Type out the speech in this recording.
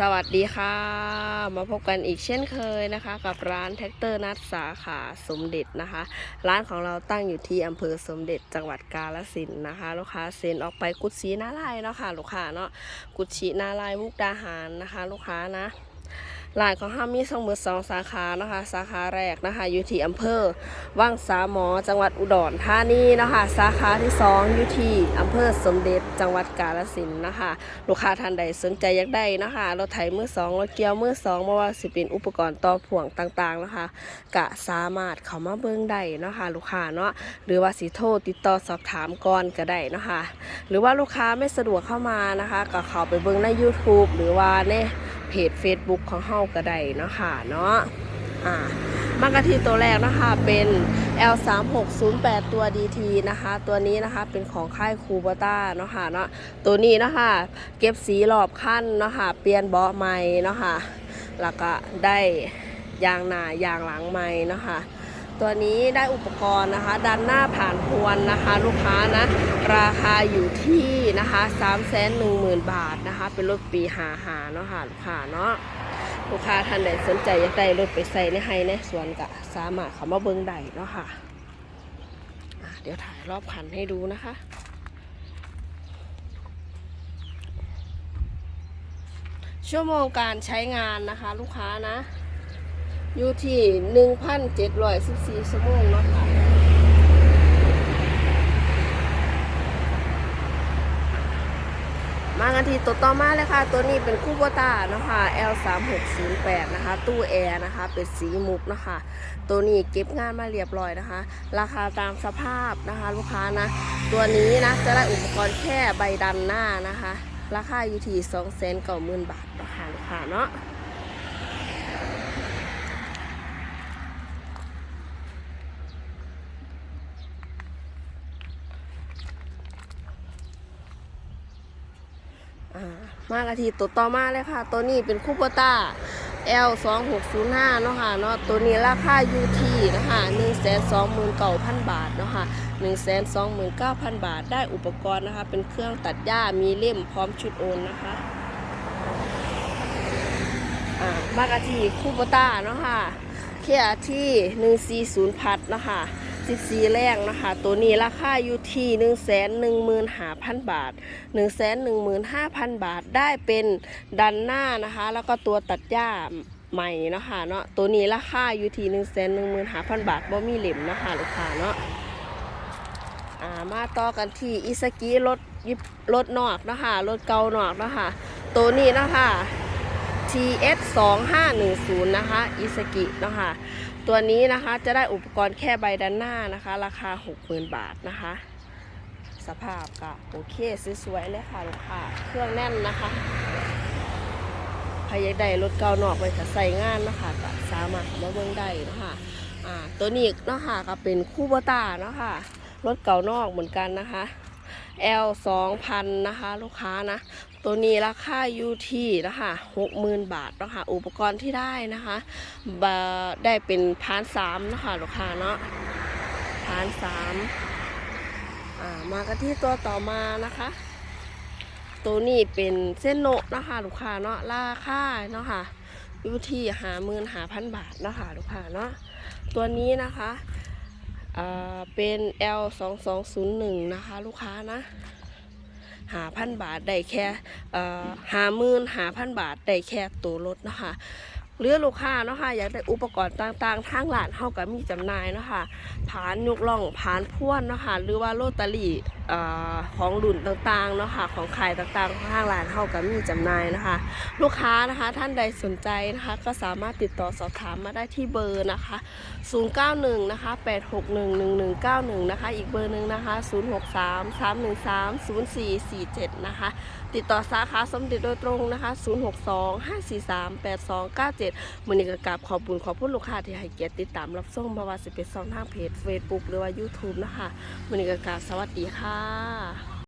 สวัสดีค่ะ มาพบกันอีกเช่นเคยนะคะ กับร้านแท็กเตอร์นัดสาขาสมเด็จนะคะ ร้านของเราตั้งอยู่ที่อำเภอสมเด็จจังหวัดกาลสินนะคะ ลูกค้าเซ็นออกไปกุชีนาลายเนาะค่ะลูกค้าเนาะกุชินาลายมุกดาหารนะคะ ลูกค้านะ ร้านของห้ามีสองหมือสองสาขานะคะสาขาแรกนะคะอยู่ที่อำเภอว่างสาหมอจังหวัดอุดรธานีนะคะสาขาที่สองอยู่ที่อำเภอสมเด็จจังหวัดกาฬสินธุ์นะคะ ลูกค้าท่านใดสนใจอยากได้นะคะรถไถมือสองรถเกียวมือสองไม่ว่าสิเป็นอุปกรณ์ต่อพ่วงต่างๆนะคะกะสามารถเข้ามาเบิ่งได้นะคะ ลูกค้าเนาะหรือว่าสิโทรติดต่อสอบถามก่อนก็ได้นะคะ หรือว่าลูกค้าไม่สะดวกเข้ามานะคะ ก็เข้าไปเบิ่งใน YouTube หรือว่าใน เพจ Facebook ของเฮาก็ได้เนาะค่ะเนาะอ่ามากระที่ตัวแรกนะคะเป็น L3608 ตัว DT นะคะ ตัวนี้นะคะเป็นของค่ายคูบต้าเนาะค่ะเนาะตัวนี้เนาะคะเก็บสีรอบขั้นเนาะคะเปลี่ยนเบาะใหม่เนาะคะแล้วก็ได้ยางหน้ายางหลังใหม่เนาะค่ะ ตัวนี้ได้อุปกรณ์นะคะ ดันหน้าผ่านพวนนะคะ ลูกค้านะ ราคาอยู่ที่นะคะ3 1 0 0 0 0บาทนะคะ เป็นรถปีหาหาเนาะค่ะลูกค้าเนาะลูกค้าท่านใดสนใจอยากได้รถไปใส่ในไฮในสวนก็สามารถเขามาเบิ้งได้เนาะค่ะอะเดี๋ยวถ่ายรอบคันให้ดูนะคะชั่วโมงการใช้งานนะคะ ลูกค้านะ อยู่ที่1,714ชั่วโมงเนาะค่ะมากันที่ตัวต่อมาเลยค่ะ ตัวนี้เป็นคู่โบต้านะคะ L3608 นะคะ ตู้แอร์นะคะ เป็นสีมุกนะคะ ตัวนี้เก็บงานมาเรียบร้อยนะคะ ราคาตามสภาพนะคะ ลูกค้านะ ตัวนี้นะจะได้อุปกรณ์แค่ใบดันหน้านะคะ ราคาอยู่ที่2 9 0 0 0 0 บาทราคาลูกค้าเนาะ มากะทีตัวต่อมาเลยค่ะ ตัวนี้เป็นคูปต้า L 2 6 0 5เนาะค่ะเนาะตัวนี้ราคาอยู่ที่นะคะ1 2 9 0 0 0 บาทเนาะค่ะ1 2 9 0 0 0 บาท ได้อุปกรณ์นะคะ เป็นเครื่องตัดหญ้ามีเล่มพร้อมชุดโอนนะคะมากะทีคูปต้าเนาะค่ะเคียที่ 140 พัดเนาะค่ะ 14แรงนะคะ ตัวนี้ราคาอยู่ที่1 1 5 0 0 0บาท1 1 5 0 0 0บาทได้เป็นดันหน้านะคะ แล้วก็ตัวตัดหญ้าใหม่นะคะเนาะตัวนี้ราคาอยู่ที่1 1 5 0 0 0บาทบ่มีเหล็มนะคะลูกค้าเนาะมาต่อกันที่อิสกิรถยิบรถนอกนะคะรถเก่านอกนะคะตัวนี้นะคะ TS 2 5 1 0นะคะอิสกิเนาะคะตัวนี้นะคะจะได้อุปกรณ์แค่ใบด้านหน้านะคะ ราคา 60,000 บาทนะคะ สภาพก็โอเคสวยๆเลยค่ะลูกค้าเครื่องแน่นนะคะใครอยากได้รถเก่านอกไปจะใส่งานนะคะก็สามารถมาเบิ่งได้นะคะอ่าตัวนี้เนาะคะก็เป็นคู่บต้าเนาะค่ะรถเก่านอกเหมือนกันนะคะ L 2,000นะคะ ลูกค้านะ ตัวนี้ราคาอยู่ที่นะคะ60,000 บาทนะคะอุปกรณ์ที่ได้นะคะบได้เป็นพานสามนะคะลูกค้าเนาะพานสามมากันที่ตัวต่อมานะคะ ตัวนี้เป็นเส้นโนะนะคะ ลูกค้าเนาะราคาเนาะค่ะอยู่ที่หาหมื่นหาพันบาทนะคะลูกค้าเนาะตัวนี้นะคะ เป็น L 2 2 0 1นะคะ ลูกค้านะหาพันบาทได้แค่หาหมื่นหาพันบาทได้แค่ตัวรถนะคะหรือลูกค้าเนาะค่ะอยากได้อุปกรณ์ต่างๆทางหลานเฮาก็มีจำหน่ายเนาะค่ะผ่านยกล่องผ่านพ่วนเนาะค่ะหรือว่าโรตารี่เอ่อของรุ่นต่างๆเนาะค่ะของขายต่างๆของทางร้านเฮาก็มีจำหน่ายนะคะ ลูกค้านะคะท่านใดสนใจนะคะ ก็สามารถติดต่อสอบถามมาได้ที่เบอร์นะคะ 091 นะคะ 8611191 นะคะ อีกเบอร์หนึ่งนะคะ 063 313 0447 นะคะ ติดต่อสาขาสมเด็จโดยตรงนะคะ 062 543 8297มือนี้ก็กราบขอบคุณขอบคุณลูกค้าที่ให้เกียรติติดตามรับส่งบาวาสิเป็นซองทางเพจ Facebook หรือว่า YouTube นะคะมือนี้ก็กราบสวัสดีค่ะ啊。